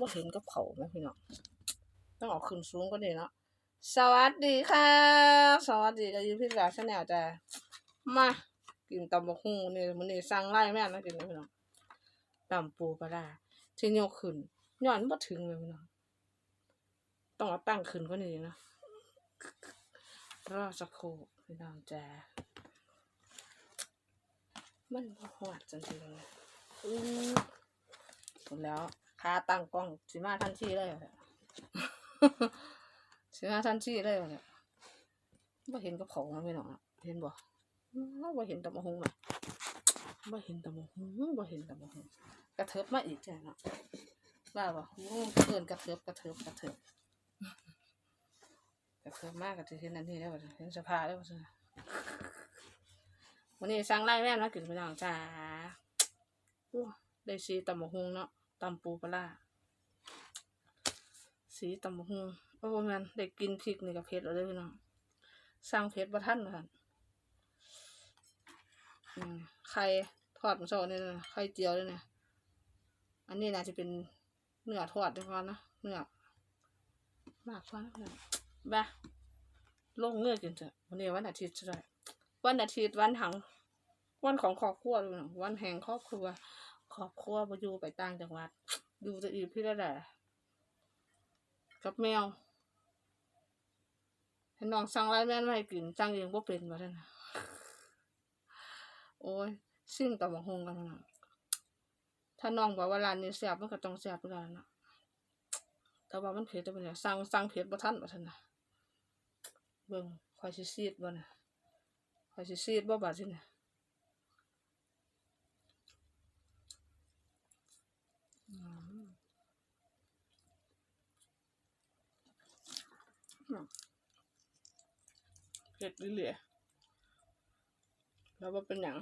บ่เห็นกับเขาแม่พี่น้องต้องออกขึ้นสูงกว่านี้เนาะสวัสดีค่ะ สวัสดีกับยูพิลาชาแนลจ้ะมากินตำบักหุ่งนี่มื้อนี้สั่งไล่แม่นะกินนะพี่น้องตำปูปลาร้าที่ยกขึ้นย้อนบ่ถึงเลยพี่น้องต้องเอาตั้งขึ้นกว่านี้นะรอสักครู่พี่น้องจ้ะมันบ่ฮอดจังซี่เลยอือหมแล้ว ค่าตั้งกล้องสิมาทันทีเลยสิมาทันทีเลยเนี่ยบ่เห็นกับเขานะพี่น้องอเห็นบ่บ่เห็นตะมะฮงน่ะบ่เห็นตะมะฮงบ่เห็นตะมะฮงกระเทิบมาอีกจ้ะเนาะว่าบ่เกินกระเทิบกระเทิบกระเทิบกระเทิบมากกระเทิบเห็นนั่นนี่แล้วเห็นสภาแล้ววันนี้สั่งไล่แม่มากินพี่น้องจ้าโอ้ได้สีตำมะฮงเนาะ ตำปูปลาสีตำบักหุ่งโอ้แม่นได้กินพริกนี่ก็เผ็ดแล้วเด้อพี่น้องสั่งเผ็ดบ่ทันว่าซั่นอืมไข่ทอดมื้อเช้านี่นะไข่เจียวด้วยเนี่ยอันนี้น่าจะเป็นเนื้อทอดด้วยก่อนนะเนื้อมากกว่านะพี่น้องบ่ลงเงือกกินเถอะวันนี้วันอาทิตย์ใช่ไหมวันอาทิตย์วันหังวันของครอบครัวด้วยนะวันแห่งครอบครัว ครอบครัวบ่อยู่ไปต่างจังหวัด อยู่แต่อีพี่ละแหละกับแมวให้น้องสั่งไรแม่นมาให้กินสั่งเองบ่เป็นว่าท่านนะโอ้ยซิ่งตำบักฮงกันนะถ้าน้องบอกว่าร้านนี้แซ่บมันก็ต้องแซ่บคือกันนะแต่ว่ามันเผ็ดแต่เป็นเนี่ยสั่งสั่งเผ็ดบ่ทันว่าท่านนะเบิ่งคอยซีดบ่นะคอยซีดบ่บาดสินะอืม เผ็ดเหลือๆแล้วว่าเป็นอย่าง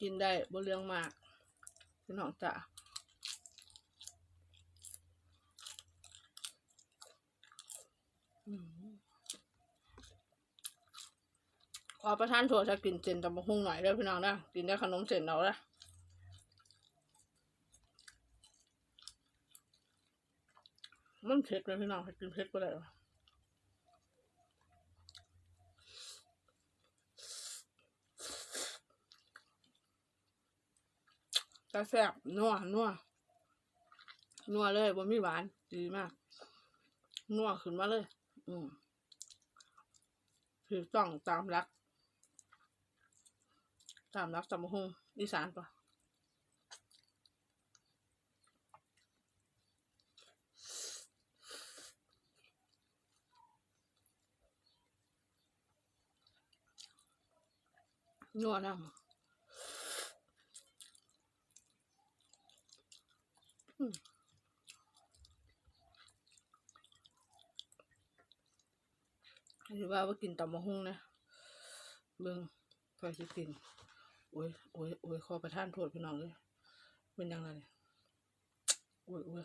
กินได้บ่เรื่องมากพี่น้องจ้ะอืมขอประทานถั่วจะกินเจนตำบักหุ่งหน่อยเด้อพี่น้องนะกินได้ขนมเจนเราละมันเผ็ดเลยพี่น้องให้กินเผ็ดก็ได้ แซ่บนัวนัวนัวเลยบ่มีหวาน ดีมากนัวขึ้นมาเลย อืมถูกต้องตามรัก ตามรักตำบักหงอีสานปะนัวน้ำ หรือว่าว่ากินตำมะฮุ่งนะเบิ่งคอยสิกินโอ้ยโอ้ยโอ้ยขอประทานโทษพี่น้องเลยเป็นยังไงโอ้ยโอ้ย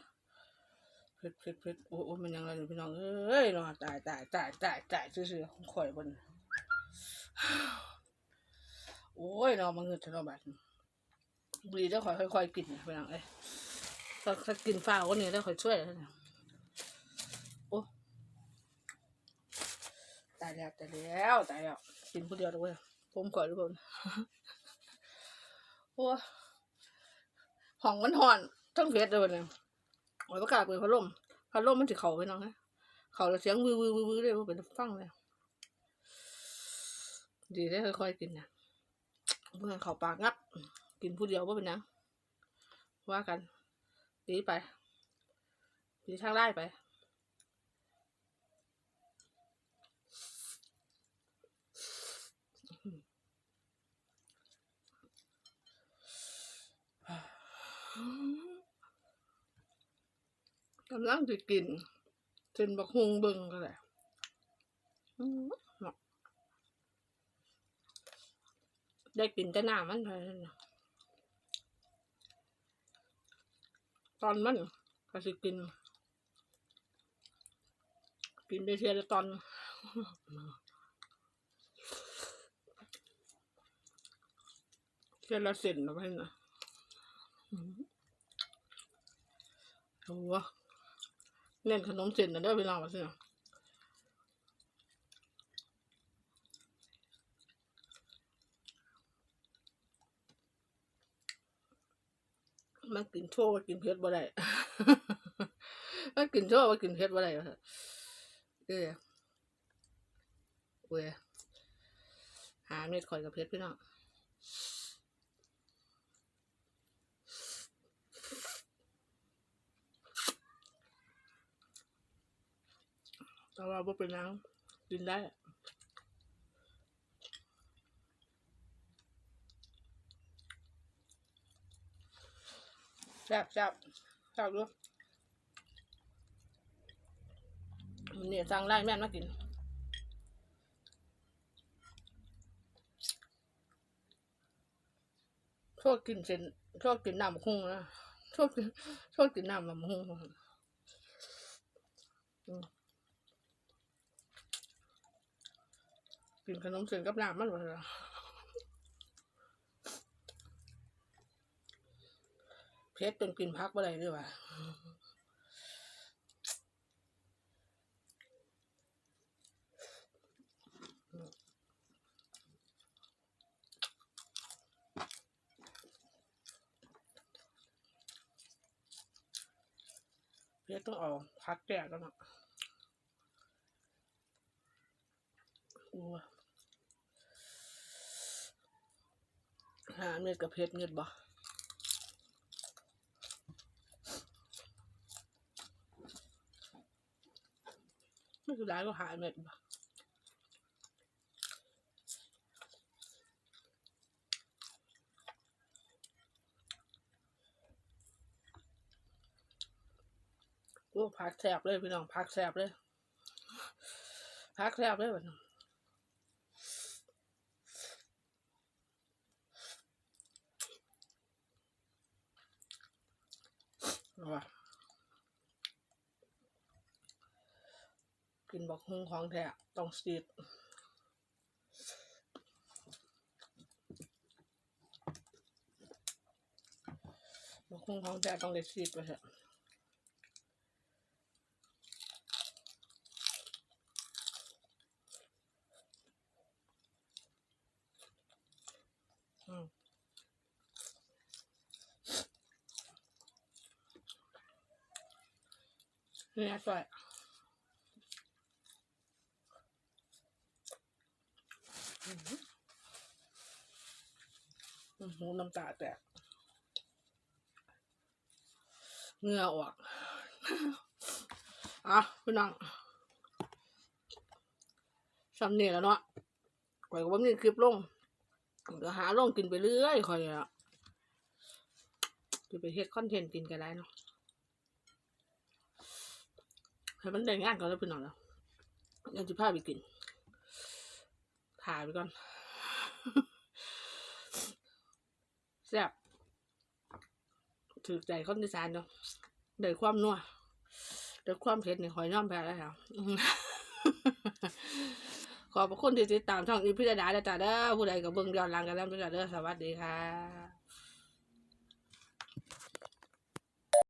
เผ็ดเผ็ดเผ็ดโอ้ยโอ้ยเป็นยังไงพี่น้องเอ้ยนาะตายตายตายตายตายซื่อๆของข่อยบนโอ้ยนาะมันเงินเท่าบัดบุหรีเจ้าข่อยค่อยๆกินพี่น้องเอ้ยถ้ากินฟ้าวก็เนี่ยได้ข่อยช่วยนี่ยโอ้ ตาย แล้วตายแล้วตายแล้วกินผู้เดียวด้วยผมก่อนทุกคนโอ้ห้องมันห่อนทั้งเพชรเลยเนี่ยโอ้ยประกาศเปิดพัดลมพัดลมมันถือเขาไปน้องนะเขาแล้วเสียงวือวือวือวือเลยว่าเป็นฟังเลยดีได้ค่อยๆกินนะเพื่อนเขาปากงับ กินผู้เดียวว่าเป็นหยังว่ากันตีไปตีทางไล่ไป กำลังจะกินเส้นบักฮงเบิงก็แหละได้กินแต่น้ามันเท่านั้นะตอนมันก็สิกิน กินได้เทียละตอนเทียละเส้นนะเพื่อนนะโอ้ เล่นขนมเส้นนะเด้อพี่น้องว่าสิมากินโชว์กินเผ็ดบ่ได้มากินโชว์ว่ากินเผ็ดบ่ได้เออเว้ยหาเม็ดข่อยกับเผ็ดพี่น้อง แต่ว่าบ่เป็นหยังกินได้แซ่บแซ่บแซ่บด้วยเนี่ยสั่งไล่แม่นมากินชอบกินเส้นชอบกินน้ำคุ้งนะชอบกินชอบกินน้ำมะม่วงอืม กินขนมเส้นกับน้ำมันวะล่ะเพชรจนกินพักอะไรด้วยวะเพชรต้องเอาพักแจกกันอะโอ้ย หาเม็ดกับเพชรเม็ดบ่ไม่คือร้ายก็หาเม็ดบ่โอ้พักแสบเลยพี่น้องพักแสบเลยพักแสบเลยวันนี้เอาว่ะ กินบักฮุงของแท้ต้องสีดบักฮุงของแท้ต้องได้สตีดไปเถอะอืม เนี่ยใส่อื้อหูน้ำตาแตกเหงื่อออกอะพี่น้องสำเนียแล้วเนาะข่อยก็บ่มีคลิปลงเดี๋ยวหาลงกินไปเรื่อยข่อยอะจะไปเฮ็ดคอนเทนต์กินกันได้เนาะ ให้มันได้งานก่อนแล้วพี่น้องแล้วยังจะพาไปกินถ่ายไปก่อนแซ่บถือใจคนที่สานเนาะได้ความนัวได้ความเผ็ดนี่คอยย่อมแพ้แล้วค่ะขอบคุณที่ติดตามช่องอีพิดาและจ้าเด้อผู้ใดกับเบิ่งย้อนหลังกันแล้วจ้าเด้อสวัสดีค่ะ